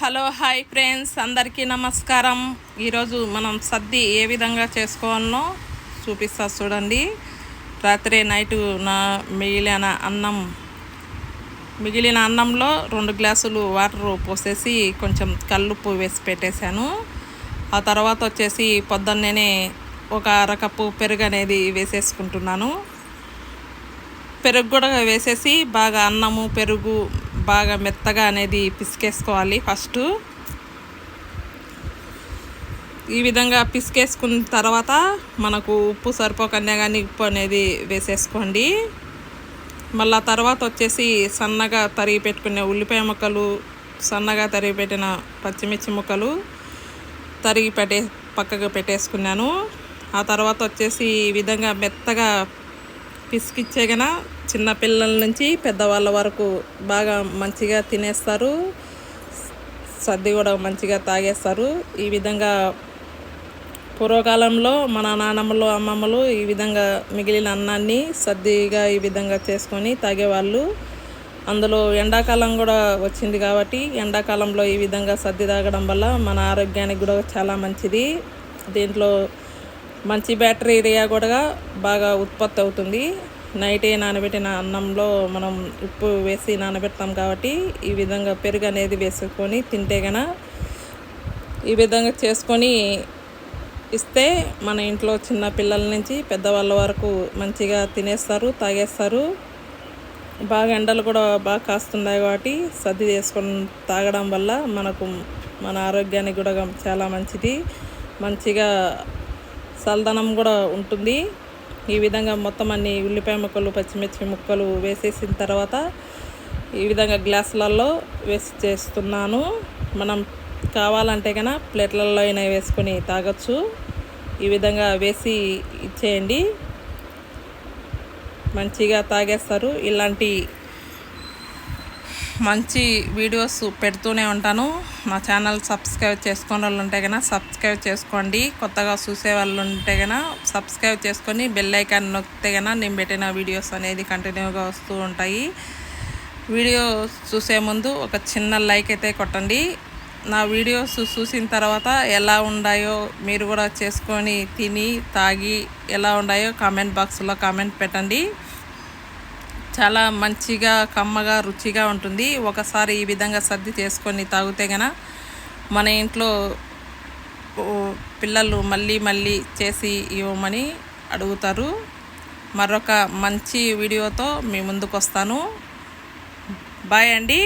Hello hi friends. అందరికీ నమస్కారం. ఈరోజు మనం సద్ది ఏ విధంగా చేసుకోవాలనో చూపిస్తా చూడండి. రాత్రి నైట్ నా మిగిలిన అన్నం మిగిలిన అన్నంలో రెండు గ్లాసులు వాటర్ పోసేసి కొంచెం కల్లుప్పు వేసి పెట్టేశాను. ఆ తర్వాత వచ్చేసి పొద్దున్నేనే ఒక అరకప్పు పెరుగు అనేది వేసేసుకుంటున్నాను. పెరుగు కూడా వేసేసి బాగా అన్నము పెరుగు బాగా మెత్తగా అనేది పిసికేసుకోవాలి ఫస్ట్. ఈ విధంగా పిసికేసుకున్న తర్వాత మనకు ఉప్పు సరిపోకనే కానీ ఉప్పు అనేది వేసేసుకోండి. మళ్ళా తర్వాత వచ్చేసి సన్నగా తరిగి పెట్టుకునే ఉల్లిపాయ ముక్కలు సన్నగా తరిగి పెట్టిన పచ్చిమిర్చి ముక్కలు తరిగి పెట్టే పక్కకు పెట్టేసుకున్నాను. ఆ తర్వాత వచ్చేసి ఈ విధంగా మెత్తగా పిసికిచ్చే పిసికిచ్చేగన చిన్నపిల్లల నుంచి పెద్దవాళ్ళ వరకు బాగా మంచిగా తినేస్తారు. సర్ది కూడా మంచిగా తాగేస్తారు. ఈ విధంగా పూర్వకాలంలో మన నానమ్మలు అమ్మమ్మలు ఈ విధంగా మిగిలిన అన్నాన్ని సర్దిగా ఈ విధంగా చేసుకొని తాగేవాళ్ళు. అందులో ఎండాకాలం కూడా వచ్చింది కాబట్టి ఎండాకాలంలో ఈ విధంగా సర్ది తాగడం వల్ల మన ఆరోగ్యానికి కూడా చాలా మంచిది. దీంట్లో మంచి బ్యాటరీ ఏరియా కూడా బాగా ఉత్పత్తి అవుతుంది. నైటే నానబెట్టిన అన్నంలో మనం ఉప్పు వేసి నానబెడతాం కాబట్టి ఈ విధంగా పెరుగు అనేది వేసుకొని తింటే గన ఈ విధంగా చేసుకొని ఇస్తే మన ఇంట్లో చిన్న పిల్లల నుంచి పెద్దవాళ్ళ వరకు మంచిగా తినేస్తారు తాగేస్తారు. బాగా ఎండలు కూడా బాగా కాస్తున్నాయి కాబట్టి సర్ది చేసుకొని తాగడం వల్ల మనకు మన ఆరోగ్యానికి కూడా చాలా మంచిది. మంచిగా చల్లదనం కూడా ఉంటుంది. ఈ విధంగా మొత్తం అన్ని ఉల్లిపాయ ముక్కలు పచ్చిమిర్చి ముక్కలు వేసేసిన తర్వాత ఈ విధంగా గ్లాసులలో వేసి చేస్తున్నాను. మనం కావాలంటే కనుక ప్లేట్లలో అయినా వేసుకొని తాగొచ్చు. ఈ విధంగా వేసి ఇచ్చేయండి. మంచిగా తాగేస్తారు. ఇలాంటి మంచి వీడియోస్ పెడుతూనే ఉంటాను. నా ఛానల్ సబ్స్క్రైబ్ చేసుకునే వాళ్ళు ఉంటే కనుక సబ్స్క్రైబ్ చేసుకోండి. కొత్తగా చూసే వాళ్ళు ఉంటే కనుక సబ్స్క్రైబ్ చేసుకొని బెల్ ఐకాన్ నొక్కితే కనుక నేను పెట్టిన వీడియోస్ అనేది కంటిన్యూగా వస్తూ ఉంటాయి. వీడియో చూసే ముందు ఒక చిన్న లైక్ అయితే కొట్టండి. నా వీడియోస్ చూసిన తర్వాత ఎలా ఉన్నాయో మీరు కూడా చేసుకొని తిని తాగి ఎలా ఉన్నాయో కామెంట్ బాక్స్లో కామెంట్ పెట్టండి. చాలా మంచిగా కమ్మగా రుచిగా ఉంటుంది. ఒకసారి ఈ విధంగా సర్ది చేసుకొని తాగితే గన మన ఇంట్లో పిల్లలు మళ్ళీ మళ్ళీ చేసి ఇవ్వమని అడుగుతారు. మరొక మంచి వీడియోతో మీ ముందుకు వస్తాను బాయ్ అండి.